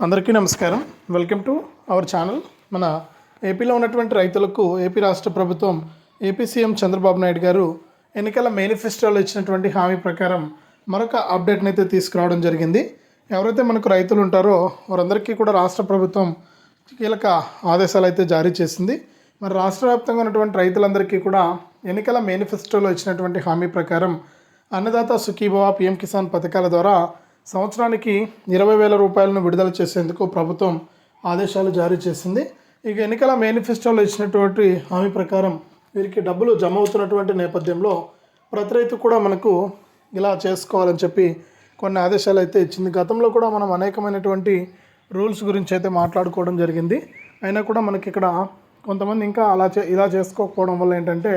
అందరికీ నమస్కారం. Welcome to our channel. మన ఏపీలో ఉన్నటువంటి రైతులకు ఏపీ రాష్ట్ర ప్రభుత్వం ఏపీ సీఎం చంద్రబాబు నాయుడు గారు ఎన్నికల మేనిఫెస్టోలో ఇచ్చినటువంటి హామీ ప్రకారం మరొక అప్డేట్ని అయితే తీసుకురావడం జరిగింది. ఎవరైతే మనకు రైతులు ఉంటారో వారందరికీ కూడా రాష్ట్ర ప్రభుత్వం కీలక ఆదేశాలు అయితే జారీ చేసింది. మరి రాష్ట్ర వ్యాప్తంగా ఉన్నటువంటి రైతులందరికీ కూడా ఎన్నికల మేనిఫెస్టోలో ఇచ్చినటువంటి హామీ ప్రకారం అన్నదాత సుఖీభవ పిఎం కిసాన్ పథకాల ద్వారా సంవత్సరానికి ఇరవై వేల రూపాయలను విడుదల చేసేందుకు ప్రభుత్వం ఆదేశాలు జారీ చేసింది. ఇక ఎన్నికల మేనిఫెస్టోలో ఇచ్చినటువంటి హామీ ప్రకారం వీరికి డబ్బులు జమ అవుతున్నటువంటి నేపథ్యంలో ప్రతి రైతు కూడా మనకు ఇలా చేసుకోవాలని చెప్పి కొన్ని ఆదేశాలు అయితే ఇచ్చింది. గతంలో కూడా మనం అనేకమైనటువంటి రూల్స్ గురించి అయితే మాట్లాడుకోవడం జరిగింది. అయినా కూడా మనకి ఇక్కడ కొంతమంది ఇంకా అలా చే ఇలా చేసుకోకపోవడం వల్ల ఏంటంటే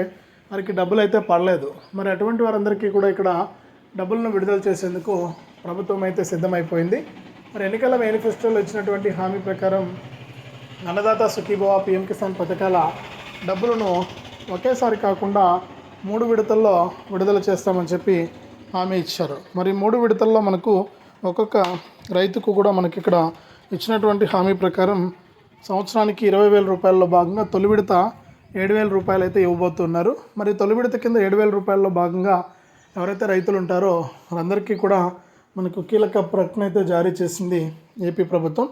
వారికి డబ్బులు అయితే పడలేదు. మరి అటువంటి వారందరికీ కూడా ఇక్కడ డబ్బులను విడుదల చేసేందుకు ప్రభుత్వం అయితే సిద్ధమైపోయింది. మరి ఎన్నికల మేనిఫెస్టోలో ఇచ్చినటువంటి హామీ ప్రకారం అన్నదాత సుఖీభవ పిఎం కిసాన్ పథకాల డబ్బులను ఒకేసారి కాకుండా మూడు విడతల్లో విడుదల చేస్తామని చెప్పి హామీ ఇచ్చారు. మరి మూడు విడతల్లో మనకు ఒక్కొక్క రైతుకు కూడా మనకి ఇక్కడ ఇచ్చినటువంటి హామీ ప్రకారం సంవత్సరానికి ఇరవై వేల రూపాయల్లో భాగంగా తొలి విడత ఏడు వేల రూపాయలు అయితే ఇవ్వబోతున్నారు. మరి తొలి విడత కింద ఏడు వేల రూపాయల్లో భాగంగా ఎవరైతే రైతులు ఉంటారో వారందరికీ కూడా మనకు కీలక ప్రకటన అయితే జారీ చేసింది ఏపీ ప్రభుత్వం.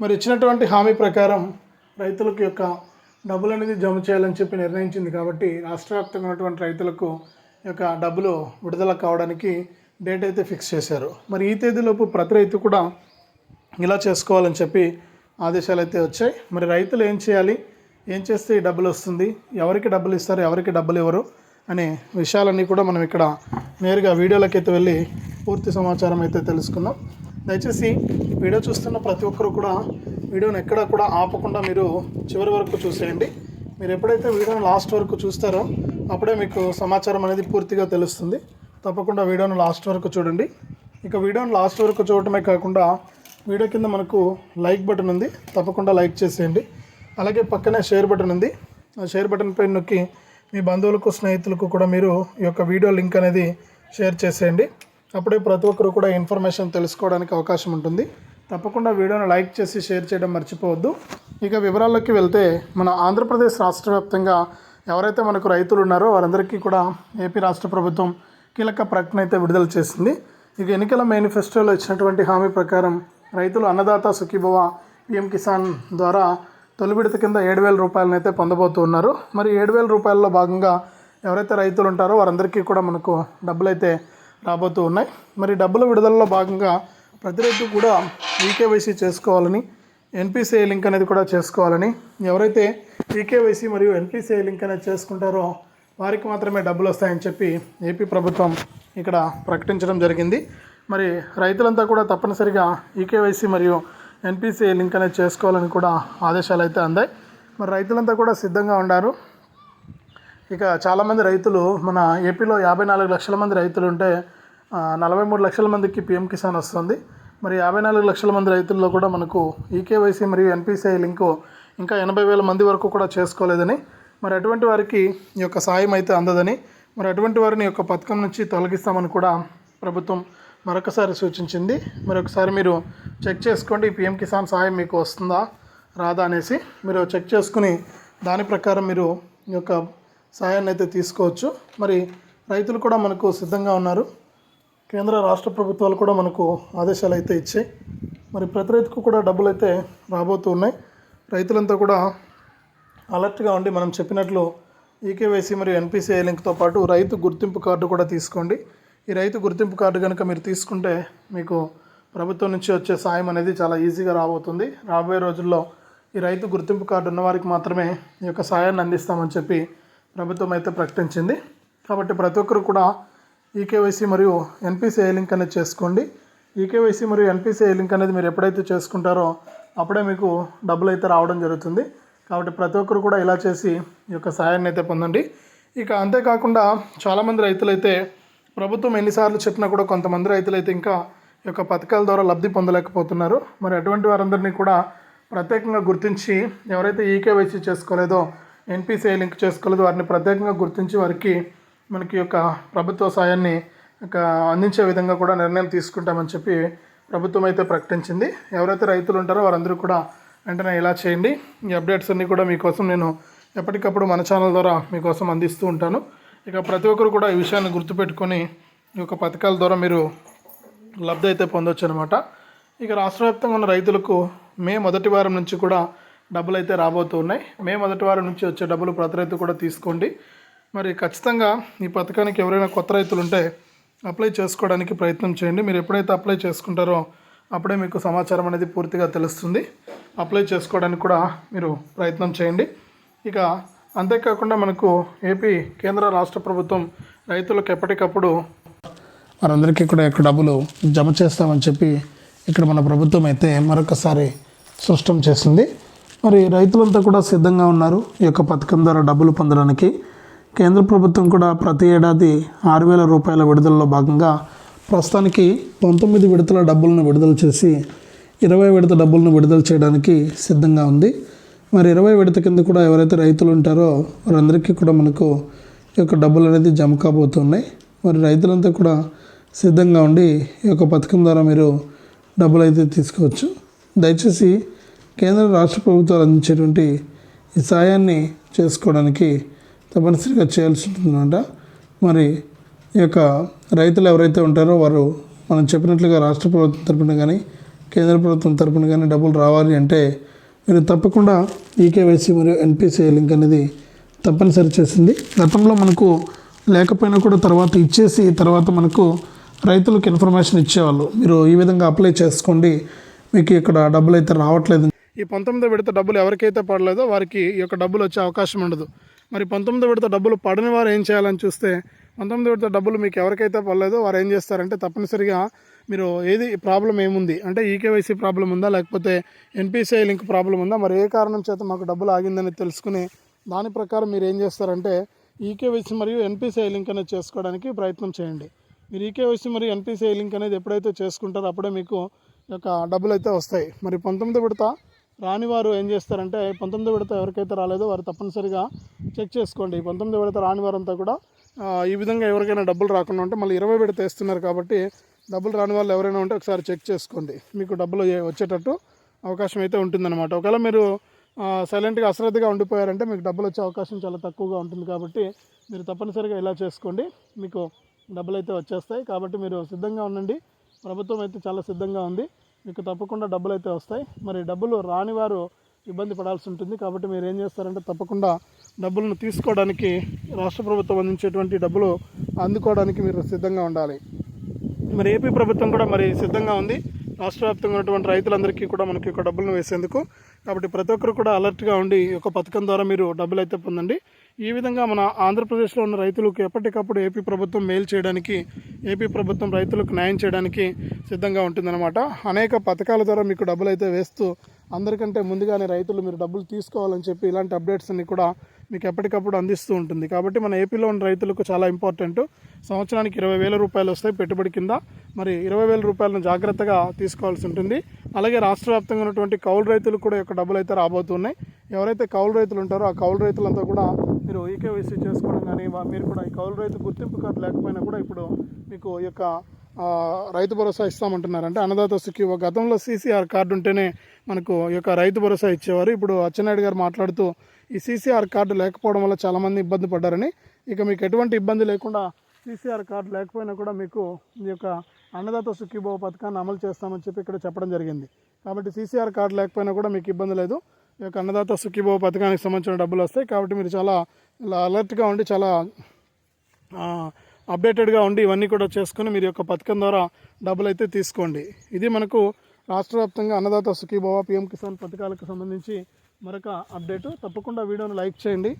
మరి ఇచ్చినటువంటి హామీ ప్రకారం రైతులకు యొక్క డబ్బులు అనేది జమ చేయాలని చెప్పి నిర్ణయించింది కాబట్టి రాష్ట్ర వ్యాప్తంగా ఉన్నటువంటి రైతులకు యొక్క డబ్బులు విడుదల కావడానికి డేట్ అయితే ఫిక్స్ చేశారు. మరి ఈ తేదీలోపు ప్రతి రైతు కూడా ఇలా చేసుకోవాలని చెప్పి ఆదేశాలు అయితే వచ్చాయి. మరి రైతులు ఏం చేయాలి? ఏం చేస్తే ఈ డబ్బులు వస్తుంది? ఎవరికి డబ్బులు ఇస్తారు? ఎవరికి డబ్బులు ఇవ్వరు? అనే విషయాలన్నీ కూడా మనం ఇక్కడ నేరుగా వీడియోలోకి అయితే వెళ్ళి పూర్తి సమాచారం అయితే తెలుసుకున్నాం దయచేసి వీడియో చూస్తున్న ప్రతి ఒక్కరు కూడా వీడియోని ఎక్కడ కూడా ఆపకుండా మీరు చివరి వరకు చూసేయండి. మీరు ఎప్పుడైతే వీడియోని లాస్ట్ వరకు చూస్తారో అప్పుడే మీకు సమాచారం అనేది పూర్తిగా తెలుస్తుంది. తప్పకుండా వీడియోను లాస్ట్ వరకు చూడండి. ఇక వీడియోని లాస్ట్ వరకు చూడటమే కాకుండా వీడియో కింద మనకు లైక్ బటన్ ఉంది. తప్పకుండా లైక్ చేసేయండి. అలాగే పక్కనే షేర్ బటన్ ఉంది. ఆ షేర్ బటన్ పైన నొక్కి మీ బంధువులకు స్నేహితులకు కూడా మీరు ఈ యొక్క వీడియో లింక్ అనేది షేర్ చేసేయండి. అప్పుడే ప్రతి ఒక్కరు కూడా ఇన్ఫర్మేషన్ తెలుసుకోవడానికి అవకాశం ఉంటుంది. తప్పకుండా వీడియోను లైక్ చేసి షేర్ చేయడం మర్చిపోవద్దు. ఇక వివరాల్లోకి వెళ్తే మన ఆంధ్రప్రదేశ్ రాష్ట్ర వ్యాప్తంగా ఎవరైతే మనకు రైతులు ఉన్నారో వారందరికీ కూడా ఏపీ రాష్ట్ర ప్రభుత్వం కీలక ప్రకటన అయితే విడుదల చేసింది. ఇక ఎన్నికల మేనిఫెస్టోలో ఇచ్చినటువంటి హామీ ప్రకారం రైతులు అన్నదాత సుఖీభవ పిఎం కిసాన్ ద్వారా తొలి విడత కింద ఏడు వేల రూపాయలను అయితే పొందబోతున్నారు మరి ఏడు వేల రూపాయల్లో భాగంగా ఎవరైతే రైతులు ఉంటారో వారందరికీ కూడా మనకు డబ్బులైతే రాబోతూ ఉన్నాయి. మరి డబ్బుల విడుదలలో భాగంగా ప్రతి రైతు కూడా ఈకేవైసీ చేసుకోవాలని ఎన్పిసిఐ లింక్ అనేది కూడా చేసుకోవాలని ఎవరైతే ఈకేవైసీ మరియు ఎన్పిసిఐ లింక్ అనేది చేసుకుంటారో వారికి మాత్రమే డబ్బులు వస్తాయని చెప్పి ఏపీ ప్రభుత్వం ఇక్కడ ప్రకటించడం జరిగింది. మరి రైతులంతా కూడా తప్పనిసరిగా ఈకేవైసీ మరియు ఎన్పిసిఐ లింక్ అనేది చేసుకోవాలని కూడా ఆదేశాలు అయితే అందాయి. మరి రైతులంతా కూడా సిద్ధంగా ఉన్నారు ఇక చాలామంది రైతులు మన ఏపీలో యాభై నాలుగు లక్షల మంది రైతులు ఉంటే నలభై మూడు లక్షల మందికి పిఎం కిసాన్ వస్తుంది. మరి యాభై నాలుగు లక్షల మంది రైతుల్లో కూడా మనకు ఈకేవైసీ మరియు ఎన్పిసిఐ లింకు ఇంకా ఎనభై వేల మంది వరకు కూడా చేసుకోలేదని మరి అటువంటి వారికి ఈ యొక్క సాయం అయితే అందదని మరి అటువంటి వారిని యొక్క పథకం నుంచి తొలగిస్తామని కూడా ప్రభుత్వం మరొకసారి సూచించింది. మరి ఒకసారి మీరు చెక్ చేసుకోండి ఈ పిఎం కిసాన్ సాయం మీకు వస్తుందా రాదా అనేసి. మీరు చెక్ చేసుకుని దాని ప్రకారం మీరు ఈ యొక్క సాయాన్ని అయితే తీసుకోవచ్చు. మరి రైతులు కూడా మనకు సిద్ధంగా ఉన్నారు. కేంద్ర రాష్ట్ర ప్రభుత్వాలు కూడా మనకు ఆదేశాలు అయితే ఇచ్చాయి. మరి ప్రతి రైతుకు కూడా డబ్బులు అయితే రాబోతూ ఉన్నాయి. రైతులంతా కూడా అలర్ట్గా ఉండి మనం చెప్పినట్లు ఈకేవైసీ మరియు ఎన్పిసిఐ లింక్తో పాటు రైతు గుర్తింపు కార్డు కూడా తీసుకోండి. ఈ రైతు గుర్తింపు కార్డు కనుక మీరు తీసుకుంటే మీకు ప్రభుత్వం నుంచి వచ్చే సాయం అనేది చాలా ఈజీగా రాబోతుంది. రాబోయే రోజుల్లో ఈ రైతు గుర్తింపు కార్డు ఉన్నవారికి మాత్రమే ఈ యొక్క సాయాన్ని అందిస్తామని చెప్పి ప్రభుత్వం అయితే ప్రకటించింది. కాబట్టి ప్రతి ఒక్కరు కూడా ఈకేవైసీ మరియు ఎన్పిసిఐ లింక్ అనేది చేసుకోండి. ఈకేవైసీ మరియు ఎన్పిసిఐ లింక్ అనేది మీరు ఎప్పుడైతే చేసుకుంటారో అప్పుడే మీకు డబ్బులు అయితే రావడం జరుగుతుంది. కాబట్టి ప్రతి ఒక్కరు కూడా ఇలా చేసి ఈ యొక్క సహాయాన్ని అయితే పొందండి. ఇక అంతేకాకుండా చాలామంది రైతులైతే ప్రభుత్వం ఎన్నిసార్లు చెప్పినా కూడా కొంతమంది రైతులైతే ఇంకా ఈ యొక్క పథకాల ద్వారా లబ్ధి పొందలేకపోతున్నారు. మరి అటువంటి వారందరినీ కూడా ప్రత్యేకంగా గుర్తించి ఎవరైతే ఈకేవైసీ చేసుకోలేదో ఎన్పిసిఐ లింక్ చేసుకోలేదు. వారిని ప్రత్యేకంగా గుర్తించి వారికి మనకి యొక్క ప్రభుత్వ సాయాన్ని అందించే విధంగా కూడా నిర్ణయం తీసుకుంటామని చెప్పి ప్రభుత్వం అయితే ప్రకటించింది. ఎవరైతే రైతులు ఉంటారో వారందరూ కూడా వెంటనే ఇలా చేయండి. ఈ అప్డేట్స్ అన్నీ కూడా మీకోసం నేను ఎప్పటికప్పుడు మన ఛానల్ ద్వారా మీకోసం అందిస్తూ ఉంటాను. ఇక ప్రతి ఒక్కరు కూడా ఈ విషయాన్ని గుర్తుపెట్టుకొని ఈ యొక్క పథకాల ద్వారా మీరు లబ్ధి అయితే పొందొచ్చు అనమాట ఇక రాష్ట్ర వ్యాప్తంగా ఉన్న రైతులకు మే మొదటి వారం నుంచి కూడా డబ్బులు అయితే రాబోతూ ఉన్నాయి మే మొదటి వారం నుంచి వచ్చే డబ్బులు ప్రతి రైతు కూడా తీసుకోండి. మరి ఖచ్చితంగా ఈ పథకానికి ఎవరైనా కొత్త రైతులు ఉంటే అప్లై చేసుకోవడానికి ప్రయత్నం చేయండి. మీరు ఎప్పుడైతే అప్లై చేసుకుంటారో అప్పుడే మీకు సమాచారం అనేది పూర్తిగా తెలుస్తుంది. అప్లై చేసుకోవడానికి కూడా మీరు ప్రయత్నం చేయండి. ఇక అంతేకాకుండా మనకు ఏపీ కేంద్ర రాష్ట్ర ప్రభుత్వం రైతులకు ఎప్పటికప్పుడు వారందరికీ కూడా ఇక్కడ డబ్బులు జమ చేస్తామని చెప్పి ఇక్కడ మన ప్రభుత్వం అయితే మరొకసారి స్పష్టం చేసింది. మరి రైతులంతా కూడా సిద్ధంగా ఉన్నారు ఈ యొక్క పథకం ద్వారా డబ్బులు పొందడానికి. కేంద్ర ప్రభుత్వం కూడా ప్రతి ఏడాది ఆరు వేల రూపాయల విడుదలలో భాగంగా ప్రస్తుతానికి పంతొమ్మిది విడతల డబ్బులను విడుదల చేసి ఇరవై విడత డబ్బులను విడుదల చేయడానికి సిద్ధంగా ఉంది. మరి ఇరవై విడత కింద కూడా ఎవరైతే రైతులు ఉంటారో వారందరికీ కూడా మనకు ఈ యొక్క డబ్బులు అనేది జమ కాబోతున్నాయి. మరి రైతులంతా కూడా సిద్ధంగా ఉండి ఈ యొక్క పథకం ద్వారా మీరు డబ్బులు అయితే తీసుకోవచ్చు. దయచేసి కేంద్ర రాష్ట్ర ప్రభుత్వాలు అందించేటువంటి ఈ సాయాన్ని చేసుకోవడానికి తప్పనిసరిగా చేయాల్సి ఉంటుందన్నమాట. మరి ఈ యొక్క రైతులు ఎవరైతే ఉంటారో వారు మనం చెప్పినట్లుగా రాష్ట్ర ప్రభుత్వం తరపున కానీ కేంద్ర ప్రభుత్వం తరపున కానీ డబ్బులు రావాలి అంటే మీరు తప్పకుండా ఈకేవైసీ మరియు ఎన్పిసిఐ లింక్ అనేది తప్పనిసరి చేసింది. గతంలో మనకు లేకపోయినా కూడా తర్వాత ఇచ్చేసి తర్వాత మనకు రైతులకు ఇన్ఫర్మేషన్ ఇచ్చేవాళ్ళు. మీరు ఈ విధంగా అప్లై చేసుకోండి. మీకు ఇక్కడ డబ్బులు అయితే రావట్లేదు ఈ పంతొమ్మిదో విడత డబ్బులు ఎవరికైతే పడలేదో వారికి ఈ యొక్క డబ్బులు వచ్చే అవకాశం ఉండదు. మరి పంతొమ్మిదో విడత డబ్బులు పడని వారు ఏం చేయాలని చూస్తే పంతొమ్మిది విడత డబ్బులు మీకు ఎవరికైతే పడలేదో వారు ఏం చేస్తారంటే తప్పనిసరిగా మీరు ఏది ప్రాబ్లం ఏముంది? అంటే ఈకేవైసీ ప్రాబ్లం ఉందా? లేకపోతే ఎన్పిసిఐ లింక్ ప్రాబ్లం ఉందా? మరి ఏ కారణం చేత మాకు డబ్బులు ఆగిందని తెలుసుకుని దాని ప్రకారం మీరు ఏం చేస్తారంటే ఈకేవైసీ మరియు ఎన్పిసిఐ లింక్ అనేది చేసుకోవడానికి ప్రయత్నం చేయండి. మీరు ఈకేవైసీ మరియు ఎన్పిసిఐ లింక్ అనేది ఎప్పుడైతే చేసుకుంటారో అప్పుడే మీకు యొక్క డబ్బులు అయితే వస్తాయి. మరి పంతొమ్మిది విడత రాని వారు ఏం చేస్తారంటే పంతొమ్మిది విడత ఎవరికైతే రాలేదో వారు తప్పనిసరిగా చెక్ చేసుకోండి. పంతొమ్మిది విడత రాని వారంతా కూడా ఈ విధంగా ఎవరికైనా డబ్బులు రాకుండా ఉంటే మళ్ళీ ఇరవై విడత వేస్తున్నారు కాబట్టి డబ్బులు రాని వాళ్ళు ఎవరైనా ఉంటే ఒకసారి చెక్ చేసుకోండి. మీకు డబ్బులు వచ్చేటట్టు అవకాశం అయితే ఉంటుందన్నమాట. ఒకవేళ మీరు సైలెంట్గా అశ్రద్ధగా ఉండిపోయారంటే మీకు డబ్బులు వచ్చే అవకాశం చాలా తక్కువగా ఉంటుంది కాబట్టి మీరు తప్పనిసరిగా ఇలా చేసుకోండి. మీకు డబ్బులు అయితే వచ్చేస్తాయి కాబట్టి మీరు సిద్ధంగా ఉండండి. ప్రభుత్వం అయితే చాలా సిద్ధంగా ఉంది. మీకు తప్పకుండా డబ్బులు అయితే వస్తాయి. మరి డబ్బులు రాని వారు ఇబ్బంది పడాల్సి ఉంటుంది. కాబట్టి మీరు ఏం చేస్తారంటే తప్పకుండా డబ్బులను తీసుకోవడానికి రాష్ట్ర ప్రభుత్వం అందించేటువంటి డబ్బులు అందుకోవడానికి మీరు సిద్ధంగా ఉండాలి. మరి ఏపీ ప్రభుత్వం కూడా మరి సిద్ధంగా ఉంది. రాష్ట్ర వ్యాప్తంగా ఉన్నటువంటి రైతులందరికీ కూడా మనకి ఒక డబ్బులను వేసేందుకు. కాబట్టి ప్రతి ఒక్కరు కూడా అలర్ట్గా ఉండి ఒక పథకం ద్వారా మీరు డబ్బులు అయితే పొందండి. ఈ విధంగా మన ఆంధ్రప్రదేశ్లో ఉన్న రైతులకు ఎప్పటికప్పుడు ఏపీ ప్రభుత్వం మేలు చేయడానికి ఏపీ ప్రభుత్వం రైతులకు న్యాయం చేయడానికి సిద్ధంగా ఉంటుందన్నమాట. అనేక పథకాల ద్వారా మీకు డబ్బులు అయితే వేస్తూ అందరికంటే ముందుగానే రైతులు మీరు డబ్బులు తీసుకోవాలని చెప్పి ఇలాంటి అప్డేట్స్ అన్ని కూడా మీకు ఎప్పటికప్పుడు అందిస్తూ ఉంటుంది. కాబట్టి మన ఏపీలో ఉన్న రైతులకు చాలా ఇంపార్టెంట్. సంవత్సరానికి ఇరవై వేల రూపాయలు వస్తాయి పెట్టుబడి కింద. మరి ఇరవై వేల రూపాయలను జాగ్రత్తగా తీసుకోవాల్సి ఉంటుంది. అలాగే రాష్ట్ర వ్యాప్తంగా ఉన్నటువంటి కౌలు రైతులకు కూడా యొక్క డబ్బులు అయితే రాబోతున్నాయి. ఎవరైతే కౌలు రైతులు ఉంటారో ఆ కౌలు రైతులంతా కూడా మీరు ఈకేవైసీ చేసుకోవడం కానీ మీరు కూడా ఈ కౌలు రైతు గుర్తింపు కార్డు లేకపోయినా కూడా ఇప్పుడు మీకు ఈ యొక్క రైతు భరోసా ఇస్తామంటున్నారు అంటే అన్నదాత సుఖీ గతంలో సీసీఆర్ కార్డు ఉంటేనే మనకు ఈ యొక్క రైతు భరోసా ఇచ్చేవారు. ఇప్పుడు అచ్చెన్నాయుడు గారు మాట్లాడుతూ ఈ సీసీఆర్ కార్డు లేకపోవడం వల్ల చాలామంది ఇబ్బంది పడ్డారని ఇక మీకు ఎటువంటి ఇబ్బంది లేకుండా సీసీఆర్ కార్డు లేకపోయినా కూడా మీకు ఈ యొక్క అన్నదాత సుఖీభావ పథకాన్ని అమలు చేస్తామని చెప్పి ఇక్కడ చెప్పడం జరిగింది. కాబట్టి సీసీఆర్ కార్డు లేకపోయినా కూడా మీకు ఇబ్బంది లేదు. ఈ యొక్క అన్నదాత సుఖీభావ పథకానికి సంబంధించిన డబ్బులు వస్తాయి. కాబట్టి మీరు చాలా ఇలా అలర్ట్గా ఉండి చాలా అప్డేటెడ్గా ఉండి ఇవన్నీ కూడా చేసుకుని మీరు యొక్క పథకం ద్వారా డబ్బులు అయితే తీసుకోండి. ఇది మనకు రాష్ట్ర వ్యాప్తంగా అన్నదాత సుఖీభవ పిఎం కిసాన్ పథకాలకు సంబంధించి మరొక అప్డేటు. తప్పకుండా వీడియోను లైక్ చేయండి.